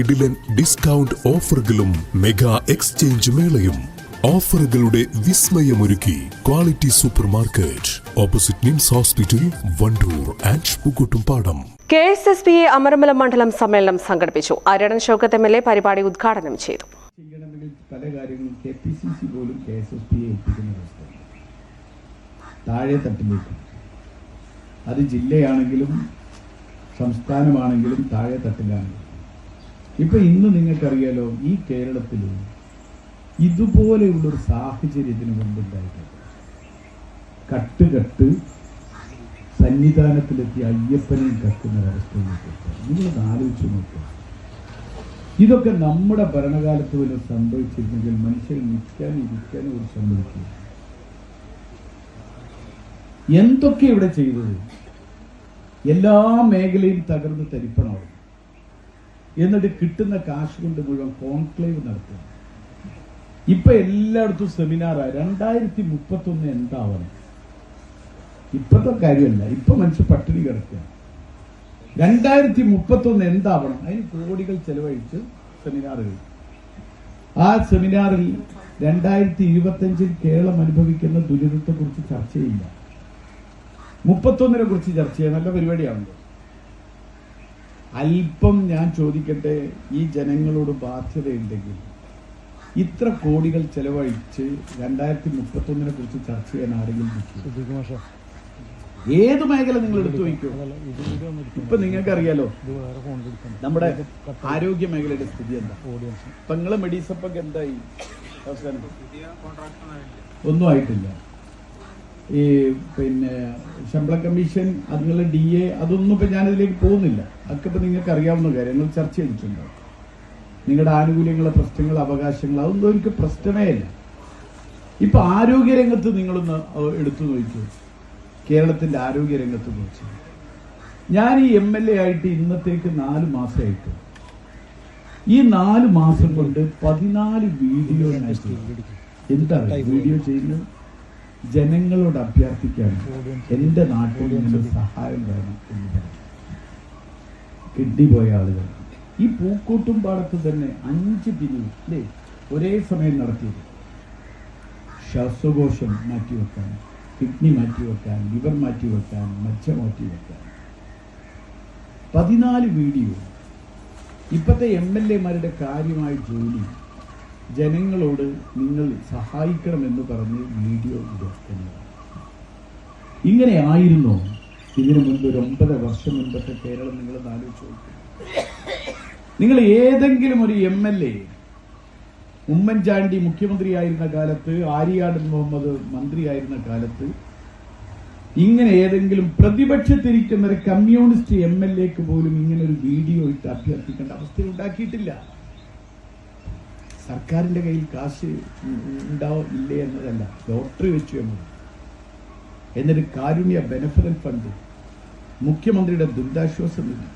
കിടിലൻ ഡിസ്കൗണ്ട് ഓഫറുകളും mega exchange മേളയും. ഓഫറുകളുടെ വിസ്മയമൊരുക്കി quality supermarket opposite Nims hospital Vandoor and Pookkottumpadam K S S P A Amaramala മണ്ഡലം സമ്മേളനം സംഘടിപ്പിച്ചു. Aradan Shoukath M L A പരിപാടി ഉദ്ഘാടനം ചെയ്തു. പല കാര്യങ്ങളും കെ പി സി സി പോലും കെ എസ് എസ് പിയെ ഏൽപ്പിക്കുന്ന അവസ്ഥയാണ്. താഴെ തട്ടിലേക്ക്. അത് ജില്ലയാണെങ്കിലും സംസ്ഥാനമാണെങ്കിലും താഴെ തട്ടിലാണെങ്കിലും. ഇപ്പൊ ഇന്ന് നിങ്ങൾക്കറിയാലോ ഈ കേരളത്തിൽ ഇതുപോലെയുള്ള ഇതുപോലെയുള്ളൊരു സാഹചര്യത്തിന് മുമ്പുണ്ടായിട്ടുണ്ട് കട്ടുകട്ട് സന്നിധാനത്തിലെത്തി അയ്യപ്പനെയും കക്കുന്ന ഒരവസ്ഥയിലേക്ക് നിങ്ങളത് ആലോചിച്ച് നോക്കുക. ഇതൊക്കെ നമ്മുടെ ഭരണകാലത്ത് വല്ലതും സംഭവിച്ചിരുന്നെങ്കിൽ മനുഷ്യൻ നിൽക്കാൻ ഇരിക്കാനും ഒരു സംഭവിക്കും എന്തൊക്കെ ഇവിടെ ചെയ്തത്? എല്ലാ മേഖലയും തകർന്ന് തരിപ്പണമാവും. എന്നിട്ട് കിട്ടുന്ന കാശ് കൊണ്ട് മുഴുവൻ കോൺക്ലേവ് നടത്തുക. ഇപ്പൊ എല്ലായിടത്തും സെമിനാറാ രണ്ടായിരത്തി മുപ്പത്തൊന്ന് എന്താവണം? ഇപ്പത്തെ കാര്യമല്ല. ഇപ്പൊ മനുഷ്യ പട്ടിണി കിടക്കുക രണ്ടായിരത്തി മുപ്പത്തൊന്ന് എന്താവണം? അതിന് കോടികൾ ചെലവഴിച്ച് സെമിനാറുകൾ ആ സെമിനാറിൽ രണ്ടായിരത്തി ഇരുപത്തഞ്ചിൽ കേരളം അനുഭവിക്കുന്ന ദുരിതത്തെ കുറിച്ച് ചർച്ച ചെയ്യില്ല മുപ്പത്തൊന്നിനെ കുറിച്ച് ചർച്ച ചെയ്യാൻ നല്ല പരിപാടിയാണല്ലോ. അല്പം ഞാൻ ചോദിക്കട്ടെ ഈ ജനങ്ങളോട് ബാധ്യതയുണ്ടെങ്കിൽ? ഇത്ര കോടികൾ ചെലവഴിച്ച് രണ്ടായിരത്തി മുപ്പത്തൊന്നിനെ കുറിച്ച് ചർച്ച ചെയ്യാൻ ആരെങ്കിലും ഏത് മേഖല നിങ്ങൾ എടുത്തു വയ്ക്കൂ? ഇപ്പൊ നിങ്ങൾക്കറിയാലോ നമ്മുടെ ആരോഗ്യ മേഖലയുടെ സ്ഥിതി എന്താ? ഇപ്പൊ നിങ്ങളെ മെഡിസപ്പൊക്കെ എന്തായി? അവസാനം ഒന്നും ആയിട്ടില്ല. ഈ പിന്നെ ശമ്പള കമ്മീഷൻ അതുപോലെ ഡി എ അതൊന്നും ഇപ്പൊ ഞാനിതിലേക്ക് പോകുന്നില്ല. അതൊക്കെ ഇപ്പൊ നിങ്ങൾക്ക് അറിയാവുന്ന കാര്യങ്ങൾ ചർച്ച ചെയ്തിട്ടുണ്ട്. നിങ്ങളുടെ ആനുകൂല്യങ്ങൾ പ്രശ്നങ്ങൾ അവകാശങ്ങൾ അതൊന്നും എനിക്ക് പ്രശ്നമേ അല്ല. ഇപ്പൊ ആരോഗ്യരംഗത്ത് നിങ്ങളൊന്ന് എടുത്തു നോക്കൂ കേരളത്തിന്റെ ആരോഗ്യരംഗത്ത് കുറിച്ച്. ഞാൻ ഈ എം എൽ എ ആയിട്ട് ഇന്നത്തേക്ക് നാല് മാസമായിട്ട്. ഈ നാല് മാസം കൊണ്ട് പതിനാല് വീഡിയോ. എന്താ വീഡിയോ ചെയ്യുന്നത്? ജനങ്ങളോട് അഭ്യർത്ഥിക്കാണ് എന്റെ നാട്ടിൽ നിന്ന് സഹായം വേണം എന്ന് പറഞ്ഞു കിട്ടിപ്പോയ ആളുകൾ. ഈ പൂക്കൂട്ടും പാടത്ത് തന്നെ അഞ്ച് പിരിവ് അല്ലേ ഒരേ സമയം നടത്തിയത്. ശ്വാസകോശം മാറ്റിവെക്കാൻ കിഡ്നി മാറ്റിവെക്കാൻ ലിവർ മാറ്റിവെക്കാൻ മച്ച മാറ്റിവെക്കാൻ പതിനാല് വീഡിയോ. ഇപ്പോഴത്തെ എം എൽ എമാരുടെ കാര്യമായ ജോലി ജനങ്ങളോട് നിങ്ങൾ സഹായിക്കണമെന്ന് പറഞ്ഞ് വീഡിയോ ഇടുക ഇങ്ങനെ ആയിരുന്നു ഇതിനു മുൻപ് ഒരു ഒമ്പത് വർഷം മുൻപത്തെ കേരളം നിങ്ങൾ ആലോചിച്ച് നോക്കും. നിങ്ങൾ ഏതെങ്കിലും ഒരു എം എൽ എ ഉമ്മൻചാണ്ടി മുഖ്യമന്ത്രിയായിരുന്ന കാലത്ത് ആര്യാടൻ മുഹമ്മദ് മന്ത്രിയായിരുന്ന കാലത്ത് ഇങ്ങനെ ഏതെങ്കിലും പ്രതിപക്ഷത്തിരിക്കുന്ന ഒരു കമ്മ്യൂണിസ്റ്റ് എം എൽ എക്ക് പോലും ഇങ്ങനെ ഒരു വീഡിയോ ഇട്ട് അഭ്യർത്ഥിക്കേണ്ട അവസ്ഥ ഉണ്ടാക്കിയിട്ടില്ല. സർക്കാരിന്റെ കയ്യിൽ കാശ് ഉണ്ടാവോ ഇല്ലേ എന്നതല്ല ലോട്ടറി വെച്ചു എന്നത്. എന്നിട്ട് കാരുണ്യ ബെനഫിറൽ ഫണ്ട് മുഖ്യമന്ത്രിയുടെ ദുരിതാശ്വാസ നിധി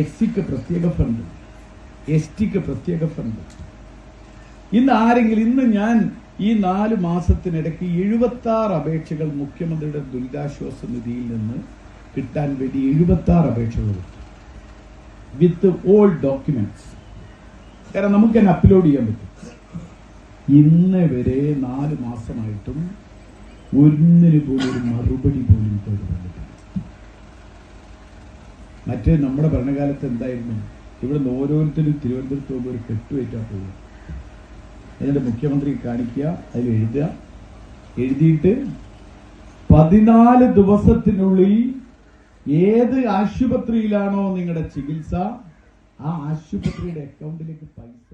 എസ് സിക്ക് പ്രത്യേക ഫണ്ട് എസ് ടിക്ക് പ്രത്യേക ഫണ്ട്. ഇന്ന് ആരെങ്കിലും ഇന്ന് ഞാൻ ഈ നാല് മാസത്തിനിടയ്ക്ക് എഴുപത്തി ആറ് അപേക്ഷകൾ മുഖ്യമന്ത്രിയുടെ ദുരിതാശ്വാസ നിധിയിൽ നിന്ന് കിട്ടാൻ വേണ്ടി എഴുപത്തി ആറ് അപേക്ഷകൾ വിത്ത് ഓൾ ഡോക്യുമെന്റ്സ്. കാരണം നമുക്ക് തന്നെ അപ്ലോഡ് ചെയ്യാൻ പറ്റും. ഇന്ന് വരെ നാല് മാസമായിട്ടും ഒന്നിന് പോലും ഒരു മറുപടി പോലും ഇപ്പോൾ മറ്റേ നമ്മുടെ ഭരണകാലത്ത് എന്തായിരുന്നു? ഇവിടെ നിന്ന് ഓരോരുത്തരും തിരുവനന്തപുരത്ത് പോകുമ്പോൾ ഒരു കെട്ടുവയ്ക്കാൻ പോകുക എന്നിട്ട് മുഖ്യമന്ത്രി കാണിക്കുക അതിൽ എഴുതുക. എഴുതിയിട്ട് പതിനാല് ദിവസത്തിനുള്ളിൽ ഏത് ആശുപത്രിയിലാണോ നിങ്ങളുടെ ചികിത്സ ആ ആശുപത്രിയുടെ അക്കൗണ്ടിലേക്ക് പൈസ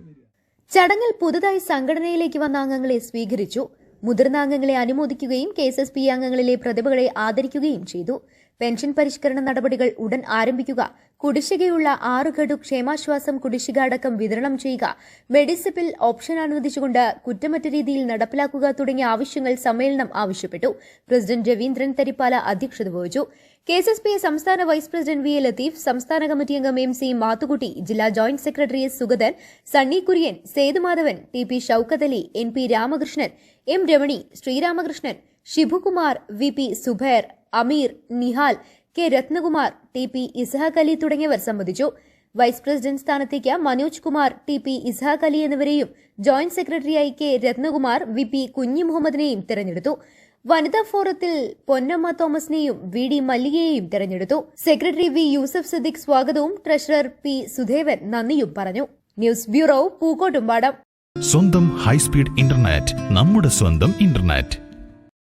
ചടങ്ങിൽ പുതുതായി സംഘടനയിലേക്ക് വന്ന അംഗങ്ങളെ സ്വീകരിച്ചു. മുതിർന്ന അംഗങ്ങളെ അനുമോദിക്കുകയും കെ എസ് എസ് പി അംഗങ്ങളിലെ പ്രതിഭകളെ ആദരിക്കുകയും ചെയ്തു. പെൻഷൻ പരിഷ്കരണ നടപടികൾ ഉടൻ ആരംഭിക്കുക. കുടിശ്ശികയുള്ള ആറ് ഘടു ക്ഷേമാശ്വാസം കുടിശ്ശിക അടക്കം വിതരണം ചെയ്യുക. മെഡിസിപ്പിൽ ഓപ്ഷൻ അനുവദിച്ചുകൊണ്ട് കുറ്റമറ്റ രീതിയിൽ നടപ്പിലാക്കുക തുടങ്ങിയ ആവശ്യങ്ങൾ സമ്മേളനം ആവശ്യപ്പെട്ടു. പ്രസിഡന്റ് രവീന്ദ്രൻ തരിപ്പാല അധ്യക്ഷത വഹിച്ചു. കെ എസ് എസ് പി സംസ്ഥാന vice president V A Latheef സംസ്ഥാന കമ്മിറ്റി അംഗം എം സി മാത്തുകുട്ടി ജില്ലാ joint secretary S Sugathan Sunny Kurian Sethumadhavan T P Shoukath Ali N P Ramakrishnan M Ramani Sreeramakrishnan Shibukumar V P Subair Ameer Nihal K Rathnakumar T P Ishaq Ali തുടങ്ങിയവർ സംബന്ധിച്ചു. Vice president സ്ഥാനത്തേക്ക് Manoj Kumar T P Ishaq Ali എന്നിവരെയും joint സെക്രട്ടറിയായി K Ratnakumar V P കുഞ്ഞി മുഹമ്മദിനെയും തെരഞ്ഞെടുത്തു. വനിതാ ഫോറത്തിൽ പൊന്നമ്മ തോമസിനെയും വി ഡി മല്ലികയെയും തെരഞ്ഞെടുത്തു. സെക്രട്ടറി വി യൂസഫ് സദിഖ് സ്വാഗതവും ട്രഷറർ പി സുധേവൻ നന്ദിയും പറഞ്ഞു. News bureau Pookkottumpadam. സ്വന്തം ഹൈസ്പീഡ് ഇന്റർനെറ്റ് നമ്മുടെ സ്വന്തം ഇന്റർനെറ്റ്.